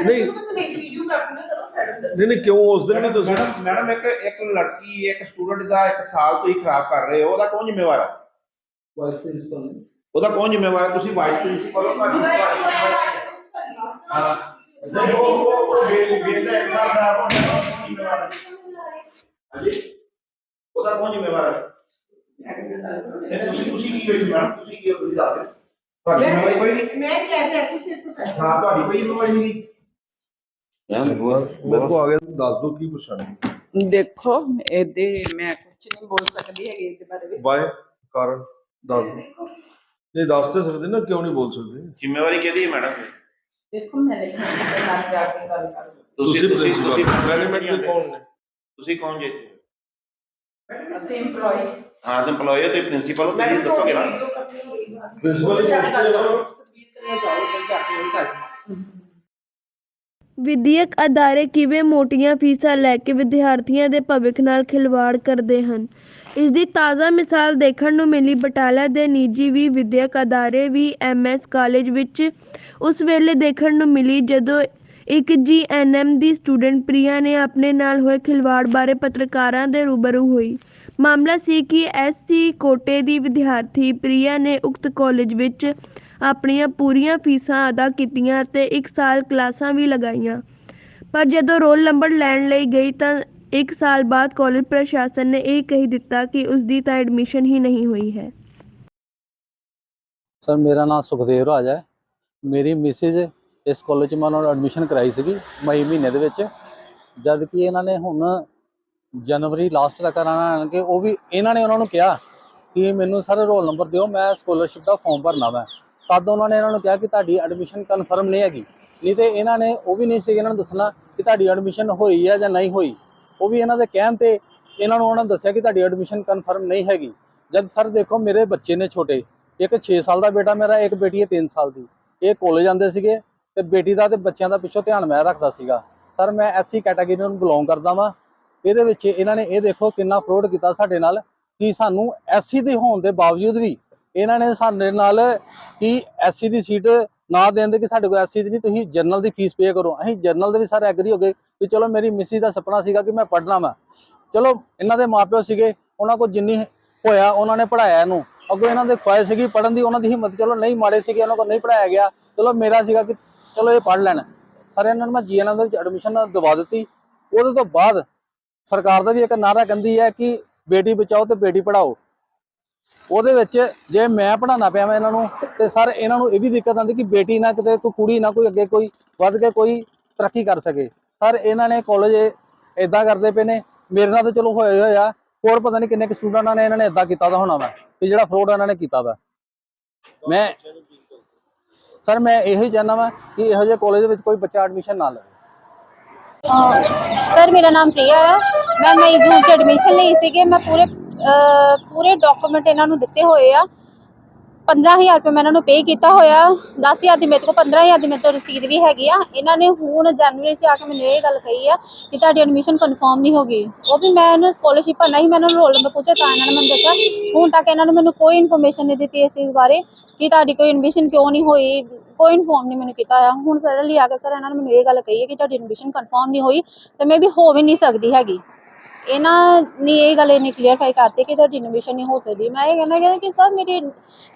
ਨਹੀਂ। ਨੂੰ ਤੁਸੀਂ ਮੇਰੀ ਵੀਡੀਓ ਕਾਪੀ ਨਾ ਕਰੋ ਮੈਡਮ ਦੱਸੋ ਨਹੀਂ ਨਹੀਂ ਕਿਉਂ ਉਸ ਦਿਨ ਵੀ ਤੁਸੀਂ ਮੈਡਮ ਮੈਡਮ ਇੱਕ ਇੱਕ ਲੜਕੀ ਇੱਕ ਸਟੂਡੈਂਟ ਦਾ ਇੱਕ ਸਾਲ ਤੋਂ ਹੀ ਖਰਾਬ ਕਰ ਰਹੇ ਹੋ ਉਹਦਾ ਕੌਣ ਜ਼ਿੰਮੇਵਾਰ ਹੈ? ਉਹਦਾ ਕੌਣ ਜ਼ਿੰਮੇਵਾਰ ਹੈ? ਤੁਸੀਂ ਵਾਈਸ ਪ੍ਰਿੰਸੀਪਲ ਹੋ ਤੁਹਾਡੀ ਹਾਂ। ਨਹੀਂ ਉਹ ਉਹ ਉਹ ਬੇਲ ਬੇਲ ਦਾ ਇੱਕ ਸਾਲ ਖਰਾਬ ਹੋਣ ਦਾ ਕੌਣ ਜ਼ਿੰਮੇਵਾਰ ਹੈ? ਹਾਂਜੀ? ਉਹਦਾ ਕੌਣ ਜ਼ਿੰਮੇਵਾਰ ਹੈ? ਇਹ ਤੁਸੀਂ ਤੁਸੀਂ ਕੀ ਹੋਈ ਮੈਡਮ? ਤੁਸੀਂ ਕੀ ਹੋਈ ਦੱਸ ਦਿਓ। ਤੁਹਾਡੀ ਜ਼ਿੰਮੇਵਾਰੀ ਕੋਈ ਨਹੀਂ। ਮੈਂ ਕਹਿ ਰਹੀ ਐਸੋਸੀਏਟ ਪ੍ਰੋਫੈਸਰ ਹਾਂ ਤੁਹਾਡੀ ਕੋਈ ਜ਼ਿੰਮੇਵਾਰੀ ਨਹੀਂ। ਮੇਰੇ ਕੋ ਆ ਗਿਆ ਦੱਸ ਦੋ ਕੀ ਪਰੇਸ਼ਾਨੀ ਦੇਖੋ ਇਹਦੇ ਮੈਂ ਕੁਝ ਨਹੀਂ ਬੋਲ ਸਕਦੀ ਹੈਗੀ ਇਹਦੇ ਬਾਰੇ ਵਿੱਚ ਬਾਏ ਕਾਰਨ ਦੱਸ ਦੋ। ਨਹੀਂ ਦੱਸ ਤੇ ਸਕਦੇ ਨਾ ਕਿਉਂ ਨਹੀਂ ਬੋਲ ਸਕਦੇ? ਜ਼ਿੰਮੇਵਾਰੀ ਕਿਹਦੀ ਹੈ ਮੈਡਮ? ਦੇਖੋ ਮੈਨੇਜਮੈਂਟ ਦੇ ਨਾਲ ਜਾ ਕੇ ਗੱਲ ਕਰੋ ਤੁਸੀਂ ਤੁਸੀਂ ਤੁਸੀਂ ਮੈਨੇਜਮੈਂਟ ਦੇ ਕੌਣ ਨੇ ਤੁਸੀਂ ਕੌਣ ਜੀ? ਅਸੀਂ EMPLOYE ਹਾਂ ਤੇ EMPLOYE ਹੋ ਤੇ ਪ੍ਰਿੰਸੀਪਲ ਹੋ ਤੁਸੀਂ ਦੱਸੋਗੇ ਨਾ? ਪ੍ਰਿੰਸੀਪਲ ਹੀ ਪੁੱਛਦੇ ਨੇ। ਨਾ। ਵਿਦਿਅਕ ਅਦਾਰੇ ਕਿਵੇਂ ਮੋਟੀਆਂ ਫੀਸਾਂ ਲੈ ਕੇ ਵਿਦਿਆਰਥੀਆਂ ਦੇ ਭਵਿੱਖ ਨਾਲ ਖਿਲਵਾੜ ਕਰਦੇ ਹਨ? ਇਸ ਦੀ ਤਾਜ਼ਾ ਮਿਸਾਲ ਦੇਖਣ ਨੂੰ ਮਿਲੀ ਬਟਾਲਾ ਦੇ ਨਿੱਜੀ ਵੀ ਵਿਦਿਅਕ ਅਦਾਰੇ ਵੀ ਐਮਐਸ ਕਾਲਜ ਵਿੱਚ। ਉਸ ਵੇਲੇ ਦੇਖਣ ਨੂੰ ਮਿਲੀ ਜਦੋਂ ਇੱਕ ਜੀਐਨਐਮ ਦੀ ਸਟੂਡੈਂਟ ਪ੍ਰਿਆ ਨੇ ਆਪਣੇ ਨਾਲ ਹੋਏ ਖਿਲਵਾੜ ਬਾਰੇ ਪੱਤਰਕਾਰਾਂ ਦੇ ਰੂਬਰੂ ਹੋਈ। ਮਾਮਲਾ ਸੀ ਕਿ ਐਸਸੀ ਕੋਟੇ ਦੀ ਵਿਦਿਆਰਥੀ ਪ੍ਰਿਆ ਨੇ ਉਕਤ ਕਾਲਜ ਵਿੱਚ ਆਪਣੀਆਂ ਪੂਰੀਆਂ ਫੀਸਾਂ ਅਦਾ ਕੀਤੀਆਂ ਅਤੇ 1 ਸਾਲ ਕਲਾਸਾਂ ਵੀ ਲਗਾਈਆਂ। ਪਰ ਜਦੋਂ ਰੋਲ ਨੰਬਰ ਲੈਣ ਲਈ ਗਈ ਤਾਂ 1 ਸਾਲ ਬਾਅਦ ਕਾਲਜ ਪ੍ਰਸ਼ਾਸਨ ਨੇ ਇਹ ਕਹੀ ਦਿੱਤਾ ਕਿ ਉਸ ਦੀ ਤਾਂ ਐਡਮਿਸ਼ਨ ਹੀ ਨਹੀਂ ਹੋਈ ਹੈ। ਸਰ, ਮੇਰਾ ਨਾਮ ਸੁਖਦੇਵ ਰਾਜ ਹੈ। ਮੇਰੀ ਮਿਸਿਸ ਇਸ ਕਾਲਜ 'ਚ ਮੈਂ ਉਹਨਾਂ ਨੂੰ ਐਡਮਿਸ਼ਨ ਕਰਾਈ ਸੀਗੀ ਮਈ ਮਹੀਨੇ ਦੇ ਵਿੱਚ। ਜਦ ਕਿ ਇਹਨਾਂ ਨੇ ਹੁਣ ਜਨਵਰੀ ਲਾਸਟ ਤੱਕ ਕਰਾਣਾ ਕਿ ਉਹ ਵੀ ਇਹਨਾਂ ਨੇ ਉਹਨਾਂ ਨੂੰ ਕਿਹਾ ਕਿ ਮੈਨੂੰ ਸਰ ਰੋਲ ਨੰਬਰ ਦਿਓ, ਮੈਂ ਸਕਾਲਰਸ਼ਿਪ ਦਾ ਫਾਰਮ ਭਰਨਾ ਵਾ। ਤਦ ਉਹਨਾਂ ਨੇ ਇਹਨਾਂ ਨੂੰ ਕਿਹਾ ਕਿ ਤੁਹਾਡੀ ਐਡਮਿਸ਼ਨ ਕਨਫਰਮ ਨਹੀਂ ਹੈਗੀ। ਨਹੀਂ ਤੇ ਇਹਨਾਂ ਨੇ ਉਹ ਵੀ ਨਹੀਂ ਸੀ ਇਹਨਾਂ ਨੂੰ ਦੱਸਣਾ ਕਿ ਤੁਹਾਡੀ ਐਡਮਿਸ਼ਨ ਹੋਈ ਹੈ ਜਾਂ ਨਹੀਂ ਹੋਈ। ਉਹ ਵੀ ਇਹਨਾਂ ਦੇ ਕਹਿਣ ਤੇ ਇਹਨਾਂ ਨੂੰ ਉਹਨਾਂ ਨੇ ਦੱਸਿਆ ਕਿ ਤੁਹਾਡੀ ਐਡਮਿਸ਼ਨ ਕਨਫਰਮ ਨਹੀਂ ਹੈਗੀ। ਜਦ ਸਰ ਦੇਖੋ ਮੇਰੇ ਬੱਚੇ ਨੇ ਛੋਟੇ, ਇੱਕ 6 ਸਾਲ ਦਾ ਬੇਟਾ ਮੇਰਾ, ਇੱਕ ਬੇਟੀ ਹੈ 3 ਸਾਲ ਦੀ। ਇਹ ਕਾਲਜ ਜਾਂਦੇ ਸੀਗੇ ਤੇ ਬੇਟੀ ਦਾ ਤੇ ਬੱਚਿਆਂ ਦਾ ਪਿੱਛੋਂ ਧਿਆਨ ਮੈਂ ਰੱਖਦਾ ਸੀਗਾ। ਸਰ ਮੈਂ ਐਸਸੀ ਕੈਟਾਗਰੀ ਨੂੰ ਬਿਲੋਂਗ ਕਰਦਾ ਵਾਂ। ਇਹਦੇ ਵਿੱਚ ਇਹਨਾਂ ਨੇ ਇਹ ਦੇਖੋ ਕਿੰਨਾ ਫਰੋਡ ਕੀਤਾ ਸਾਡੇ ਨਾਲ ਕਿ ਸਾਨੂੰ ਐਸਸੀ ਦੇ ਹੋਣ ਦੇ ਬਾਵਜੂਦ ਵੀ ਇਹਨਾਂ ਨੇ ਸਾਡੇ ਨਾਲ ਕਿ ਐਸਸੀ ਦੀ ਸੀਟ ਨਾ ਦੇਣ ਦੇ ਕਿ ਸਾਡੇ ਕੋਲ ਐਸਸੀ ਦੀ ਨਹੀਂ, ਤੁਸੀਂ ਜਰਨਲ ਦੀ ਫੀਸ ਪੇ ਕਰੋ। ਅਸੀਂ ਜਰਨਲ ਦੇ ਵੀ ਸਾਰੇ ਐਗਰੀ ਹੋ ਗਏ ਕਿ ਚਲੋ ਮੇਰੀ ਮਿਸੀ ਦਾ ਸੁਪਨਾ ਸੀਗਾ ਕਿ ਮੈਂ ਪੜ੍ਹਨਾ ਵਾ। ਚਲੋ ਇਹਨਾਂ ਦੇ ਮਾਪਿਓ ਸੀਗੇ, ਉਹਨਾਂ ਕੋਲ ਜਿੰਨੀ ਹੋਇਆ, ਉਹਨਾਂ ਨੇ ਪੜਾਇਆ ਇਹਨੂੰ। ਅੱਗੋਂ ਇਹਨਾਂ ਦੇ ਖੁਆਇਸ਼ ਸੀਗੀ ਪੜਨ ਦੀ, ਉਹਨਾਂ ਦੀ ਹਿੰਮਤ ਚਲੋ ਨਹੀਂ ਮਾੜੇ ਸੀਗੇ, ਉਹਨਾਂ ਕੋਲ ਨਹੀਂ ਪੜਾਇਆ ਗਿਆ। ਚਲੋ ਮੇਰਾ ਸੀਗਾ ਕਿ ਚਲੋ ਇਹ ਪੜ ਲੈਣ। ਸਰ, ਇਹਨਾਂ ਨੂੰ ਮੈਂ ਜੀਐਨਐਮ ਦੇ ਵਿੱਚ ਐਡਮਿਸ਼ਨ ਦਵਾ ਦਿੱਤੀ। ਉਹਦੇ ਤੋਂ ਬਾਅਦ ਸਰਕਾਰ ਦਾ ਵੀ ਇੱਕ ਨਾਰਾ ਕਹਿੰਦੀ ਹੈ ਕਿ ਬੇਟੀ ਬਚਾਓ ਤੇ ਬੇਟੀ ਪੜਾਓ ਉਹਦੇ ਵਿੱਚ ਜੇ ਮੈਂ ਪੜਾਉਣਾ ਪਿਆ ਮੈਂ ਇਹਨਾਂ ਨੂੰ, ਤੇ ਸਰ ਇਹਨਾਂ ਨੂੰ ਇਹ ਵੀ ਦਿੱਕਤ ਆਉਂਦੀ ਕਿ ਬੇਟੀ ਨਾ ਕਿਤੇ, ਕੋਈ ਕੁੜੀ ਨਾ ਕੋਈ ਅੱਗੇ ਕੋਈ ਵੱਧ ਕੇ ਕੋਈ ਤਰੱਕੀ ਕਰ ਸਕੇ। ਸਰ ਇਹਨਾਂ ਨੇ ਕਾਲਜ ਇਦਾਂ ਕਰਦੇ ਪਏ ਨੇ, ਮੇਰੇ ਨਾਲ ਤਾਂ ਚਲੋ ਹੋਇਆ ਹੋਇਆ, ਹੋਰ ਪਤਾ ਨਹੀਂ ਕਿੰਨੇ ਕੁ ਸਟੂਡੈਂਟਾਂ ਨੇ ਇਹਨਾਂ ਨੇ ਇਦਾਂ ਕੀਤਾ ਦਾ ਹੋਣਾ ਵਾ ਕਿ ਜਿਹੜਾ ਫਰੋਡ ਇਹਨਾਂ ਨੇ ਕੀਤਾ ਵਾ। ਮੈਂ ਸਰ ਮੈਂ ਇਹੋ ਹੀ ਚਾਹੁੰਦਾ ਵਾ ਕਿ ਇਹੋ ਜਿਹੇ ਕਾਲਜ ਦੇ ਵਿੱਚ ਕੋਈ ਬੱਚਾ ਐਡਮਿਸ਼ਨ ਨਾ ਲਵੇ। ਸਰ ਮੇਰਾ ਨਾਮ ਪ੍ਰਿਆ ਹੈ। ਮੈਂ ਮਈ ਜੂਨ ਚ ਐਡਮਿਸ਼ਨ ਲਈ ਸੀਗੇ, ਮੈਂ ਪੂਰੇ ਪੂਰੇ ਡਾਕੂਮੈਂਟ ਇਹਨਾਂ ਨੂੰ ਦਿੱਤੇ ਹੋਏ ਆ। 15000 ਰੁਪਏ ਮੈਂ ਇਹਨਾਂ ਨੂੰ ਪੇ ਕੀਤਾ ਹੋਇਆ। 10000 ਦੀ ਮੇਰੇ ਕੋਲ 15000 ਦੀ ਮੇਰੇ ਤੋਂ ਰਸੀਦ ਵੀ ਹੈਗੀ ਆ। ਇਹਨਾਂ ਨੇ ਹੁਣ ਜਨਵਰੀ ਚ ਆ ਕੇ ਮੈਨੂੰ ਇਹ ਗੱਲ ਕਹੀ ਆ ਕਿ ਤੁਹਾਡੀ ਐਡਮਿਸ਼ਨ ਕਨਫਰਮ ਨਹੀਂ ਹੋ ਗਈ। ਉਹ ਵੀ ਮੈਂ ਇਹਨੂੰ ਸਕਾਲਰਸ਼ਿਪ ਭਰਨਾ ਹੀ ਮੈਂ ਇਹਨਾਂ ਨੂੰ ਰੋਲ ਨੰਬਰ ਪੁੱਛਿਆ ਤਾਂ ਇਹਨਾਂ ਨੇ ਮੈਨੂੰ ਦੱਸਿਆ। ਹੁਣ ਤੱਕ ਇਹਨਾਂ ਨੇ ਮੈਨੂੰ ਕੋਈ ਇਨਫੋਰਮੇਸ਼ਨ ਨਹੀਂ ਦਿੱਤੀ ਇਸ ਚੀਜ਼ ਬਾਰੇ ਕਿ ਤੁਹਾਡੀ ਕੋਈ ਐਡਮਿਸ਼ਨ ਕਿਉਂ ਨਹੀਂ ਹੋਈ। ਕੋਈ ਇਨਫੋਰਮ ਨਹੀਂ ਮੈਨੂੰ ਕੀਤਾ ਆ ਹੁਣ ਸਡਨਲੀ ਆ ਕੇ ਸਰ ਇਹਨਾਂ ਨੇ ਮੈਨੂੰ ਇਹ ਗੱਲ ਕਹੀ ਹੈ ਕਿ ਤੁਹਾਡੀ ਐਡਮਿਸ਼ਨ ਕਨਫਰਮ ਨਹੀਂ ਹੋਈ ਤੇ ਮੈਂ ਵੀ ਹੋ ਵੀ ਨਹੀਂ ਸਕਦੀ ਹੈਗੀ। ਇਹਨਾਂ ਨੇ ਇਹ ਗੱਲ ਇਹਨੇ ਕਲੀਅਰਫਾਈ ਕਰਤੀ ਕਿ ਤੁਹਾਡੀ ਐਡਮਿਸ਼ਨ ਨਹੀਂ ਹੋ ਸਕਦੀ। ਮੈਂ ਇਹ ਕਹਿਣਾ ਕਿ ਕਿ ਸਰ ਮੇਰੀ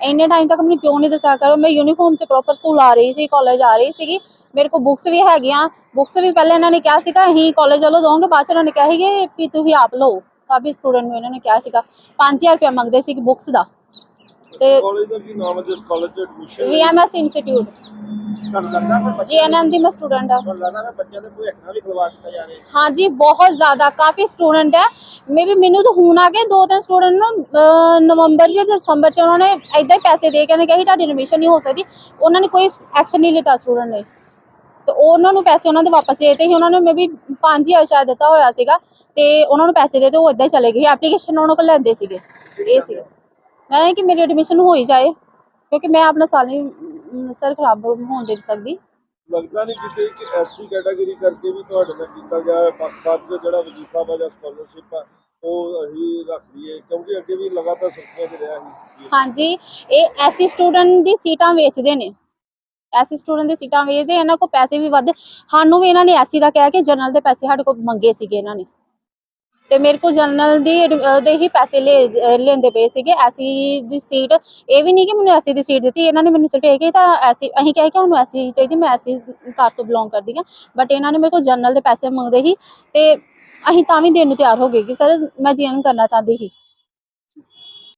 ਇੰਨੇ ਟਾਈਮ ਤੱਕ ਮੈਨੂੰ ਕਿਉਂ ਨਹੀਂ ਦੱਸਿਆ ਕਰੋ? ਮੈਂ ਯੂਨੀਫਾਰਮ 'ਚ ਪ੍ਰੋਪਰ ਸਕੂਲ ਆ ਰਹੀ ਸੀ ਕਾਲਜ ਆ ਰਹੀ ਸੀਗੀ। ਮੇਰੇ ਕੋਲ ਬੁੱਕਸ ਵੀ ਹੈਗੀਆਂ। ਬੁੱਕਸ ਵੀ ਪਹਿਲਾਂ ਇਹਨਾਂ ਨੇ ਕਿਹਾ ਸੀਗਾ ਅਸੀਂ ਕਾਲਜ ਵੱਲੋਂ ਦੋਗੇ ਬਾਅਦ 'ਚ ਇਹਨਾਂ ਨੇ ਕਿਹਾ ਸੀ ਕਿ ਵੀ ਤੁਸੀਂ ਆਪ ਲਓ। ਸਭੀ ਸਟੂਡੈਂਟ ਨੂੰ ਇਹਨਾਂ ਨੇ ਕਿਹਾ ਸੀਗਾ। 5000 ਰੁਪਏ ਮੰਗਦੇ ਸੀ ਬੁੱਕਸ ਦਾ। ਤੇ ਕਾਲਜ ਦਾ ਕੀ ਨਾਮ ਹੈ? ਜਿਸ ਕਾਲਜ ਚ ਐਡਮਿਸ਼ਨ ਵੀਐਮਐਸ ਇੰਸਟੀਚਿਊਟ ਤੁਹਾਨੂੰ ਲੱਗਦਾ ਕਿ ਬੱਚੇ ਜੀਐਨਐਮ ਦੀ ਮੈਂ ਸਟੂਡੈਂਟ ਆ। ਤੁਹਾਨੂੰ ਲੱਗਦਾ ਕਿ ਬੱਚਿਆਂ ਦੇ ਭਵਿੱਖ ਨਾਲ ਵੀ ਖਿਲਵਾੜ ਕੀਤਾ ਜਾ ਰਿਹਾ ਹੈ ਹਾਂਜੀ ਬਹੁਤ ਜ਼ਿਆਦਾ ਕਾਫੀ ਸਟੂਡੈਂਟ ਹੈ ਮੇਬੀ ਮੈਨੂੰ ਤਾਂ ਹੁਣ ਆ ਕੇ ਦੋ ਤਿੰਨ ਸਟੂਡੈਂਟ ਨੂੰ ਅਹ, ਨਵੰਬਰ ਜਾਂ ਦਸੰਬਰ ਚ ਉਹਨਾਂ ਨੇ ਏਦਾਂ ਹੀ ਪੈਸੇ ਦੇ ਕੇ ਨੇ ਕਿਹਾ ਸੀ ਤੁਹਾਡੀ ਐਡਮਿਸ਼ਨ ਨਹੀਂ ਹੋ ਸਕਦੀ। ਉਹਨਾਂ ਨੇ ਕੋਈ ਐਕਸ਼ਨ ਨਹੀਂ ਲਿੱਤਾ ਸਟੂਡੈਂਟ ਨੇ। ਤੇ ਉਹਨਾਂ ਨੂੰ ਪੈਸੇ ਉਹਨਾਂ ਦੇ ਵਾਪਸ ਦੇ ਦਿੱਤੇ ਸੀ। ਉਹਨਾਂ ਨੇ ਮੇਬੀ 5000 ਸ਼ਾਇਦ ਦਿੱਤਾ ਹੋਇਆ ਸੀਗਾ ਤੇ ਉਹਨਾਂ ਨੂੰ ਪੈਸੇ ਦੇ ਤੇ ਉਹ ਏਦਾਂ ਹੀ ਚਲੇ ਗਏ ਐਪਲੀਕੇਸ਼ਨ ਉਹਨਾਂ ਕੋਲ ਲੈਂਦੇ ਸੀਗੇ। ਇਹ ਸੀਗਾ ਮੈਂ ਕਿ ਮੇਰੀ ਐਡਮਿਸ਼ਨ ਹੋ ਹੀ ਜਾਏ ਕਿਉਂਕਿ ਮੈਂ ਆਪਣਾ ਸਾਲ ਨਹੀਂ ਸਰ ਖਰਾਬ ਹੋਣ ਦੇ ਸਕਦੀ। ਲੱਗਦਾ ਨਹੀਂ ਕਿਤੇ ਕਿ ਐਸਸੀ ਕੈਟਾਗਰੀ ਕਰਕੇ ਵੀ ਤੁਹਾਡੇ ਨਾਲ ਕੀਤਾ ਗਿਆ ਹੈ। ਬਾਕੀ ਦਾ ਜਿਹੜਾ ਵਜ਼ੀਫਾ ਵਾ ਜਾਂ ਸਕਾਲਰਸ਼ਿਪ ਆ ਉਹ ਅਸੀਂ ਰੱਖ ਲਈਏ। ਕਿਉਂਕਿ ਅੱਗੇ ਵੀ ਲਗਾਤਾਰ ਸੁਰਖੀਆਂ 'ਚ ਰਿਹਾ ਸੀ। ਹਾਂਜੀ ਇਹ ਐਸੀ ਸਟੂਡੈਂਟ ਦੀ ਸੀਟਾਂ ਵੇਚਦੇ ਨੇ। ਐਸੀ ਸਟੂਡੈਂਟ ਦੀ ਸੀਟਾਂ ਵੇਚਦੇ ਇਹਨਾਂ ਕੋਲ ਪੈਸੇ ਵੀ ਵੱਧ। ਸਾਨੂੰ ਵੀ ਇਹਨਾਂ ਨੇ ਐਸੀ ਦਾ ਕਹਿ ਕੇ ਜਨਰਲ ਦੇ ਪੈਸੇ ਸਾਡੇ ਕੋਲ ਮੰਗੇ ਸੀਗੇ ਇਹਨਾਂ ਨੇ। ਤੇ ਮੇਰੇ ਕੋਲ ਜਨਰਲ ਦੀ ਐਡ- ਉਹਦੇ ਹੀ ਪੈਸੇ ਲੈ ਲੈਂਦੇ ਪਏ ਸੀਗੇ। ਐਸੀ ਦੀ ਸੀਟ, ਇਹ ਵੀ ਨਹੀਂ ਕਿ ਮੈਨੂੰ ਐਸੀ ਦੀ ਸੀਟ ਦਿੱਤੀ। ਇਹਨਾਂ ਨੇ ਮੈਨੂੰ ਸਿਰਫ ਇਹ ਕਿ ਤਾਂ ਐਸੀ, ਅਸੀਂ ਕਹਿ ਕੇ ਸਾਨੂੰ ਐਸੀ ਚਾਹੀਦੀ, ਮੈਂ ਐਸੀ ਕਾਸਟ ਤੋਂ ਬਿਲੋਂਗ ਕਰਦੀ ਹਾਂ। ਬਟ ਇਹਨਾਂ ਨੇ ਮੇਰੇ ਕੋਲ ਜਨਰਲ ਦੇ ਪੈਸੇ ਮੰਗਦੇ ਸੀ ਤੇ ਅਸੀਂ ਤਾਂ ਵੀ ਦੇਣ ਨੂੰ ਤਿਆਰ ਹੋ ਗਏ ਕਿ ਸਰ ਮੈਂ ਜੀਐਨ ਕਰਨਾ ਚਾਹੁੰਦੀ ਸੀ।